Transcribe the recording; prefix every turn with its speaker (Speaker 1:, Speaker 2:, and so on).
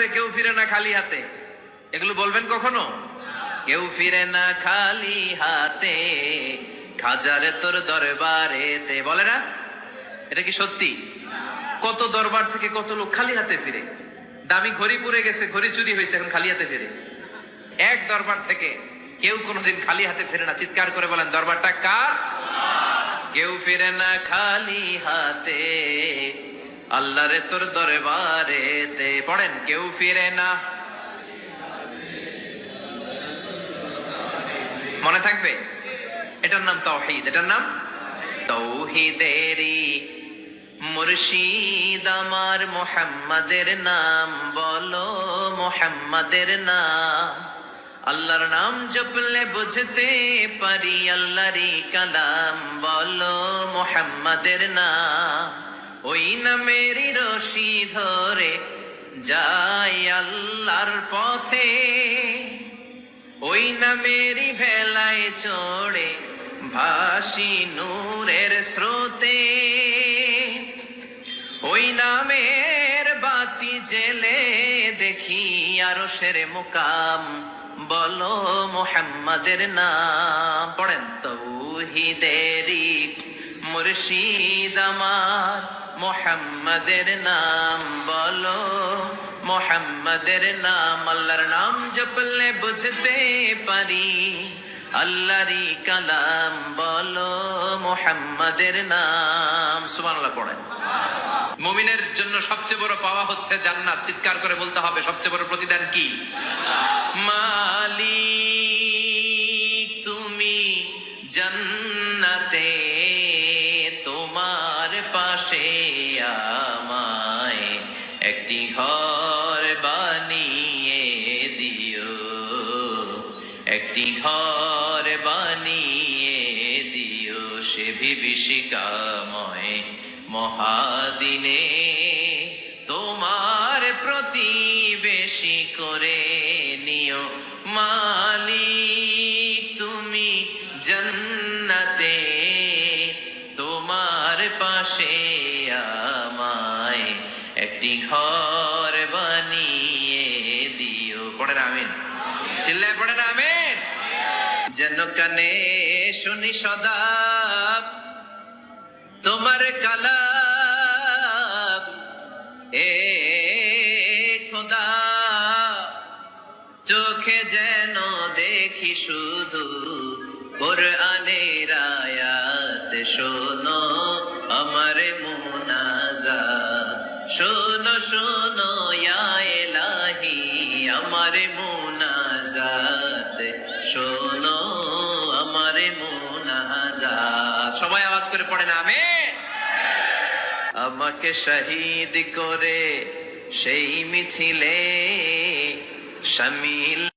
Speaker 1: হাতে কেউ ফিরে না খালি হাতে। এগুলো বলবেন কখনো? কেউ ফিরে না খালি হাতে খাজারে তোর দরবারেতে। বলে না? এটা কি সত্যি? কত দরবার থেকে কত লোক খালি হাতে ফিরে। দামি ঘড়ি পুড়ে গেছে ঘড়ি চুরি হয়েছে এখন খালি হাতে ফিরে। এক দরবার থেকে কেউ কোনোদিন খালি হাতে ফিরে না। চিৎকার করে বলেন দরবারটা কার? কেউ ফিরে না খালি হাতে আল্লাহরে তোর দরবারেতে পড়েন, কেউ ফিরে না। মনে থাকবে? এটার নাম তৌহিদ। এটার নাম তৌহিদেরই মুর্শিদ আমার মোহাম্মদের নাম। বলো মোহাম্মদের নাম। আল্লাহর নাম জপলে বুঝতে পারি আল্লাহরই কালাম। বলো মোহাম্মদের নাম। ওই নামেরই রশি ধরে যাই আল্লাহর পথে। ওই নামেরই ভেলায় চড়ে ভাসি নূরের স্রোতে। ওই নামের বাতি জেলে দেখি আরও সের মুকাম, বলো মোহাম্মদের নাম। পড়েন তৌহিদেরি মুর্শিদ আমার। মোহাম্মদের নাম বলো, মোহাম্মদের নাম, আল্লাহর নাম জপলে বুঝতে পারি। আল্লাহরই কালাম বলো, মোহাম্মদের নাম, সুবহানাল্লাহ পড়েন মুমিনের জন্য সবচেয়ে বড় পাওয়া হচ্ছে জান্নাত। চিৎকার করে বলতে হবে, সবচেয়ে বড় প্রতিদান কি? মালিক, তুমি জান্নাতে একটি ঘর বানিয়ে দিও। একটি ঘর বানিয়ে দিও সে বিভীষিকাময় মহাদিনে। তোমার প্রতিবেশী করে নিও মালি তুমি জান্নাতে। তোমার পাশে ঘর বানিয়ে দিও। পড়েন, আমিন। চিল্লায় পড়েন, আমিন। যেন কানে শুনি সদা তোমার কালাম। এ খোদা, চোখে যেন দেখি শুধু কোরআনের আয়াত। শোনো আমার মুনাজা শোনো শোনো এলাহি আমার মোনাজাত। শোনো, আমার মোনাজাত। সবাই আওয়াজ করে পড়ে না আমি আমাকে শহীদ করে সেই মিছিলে শামিল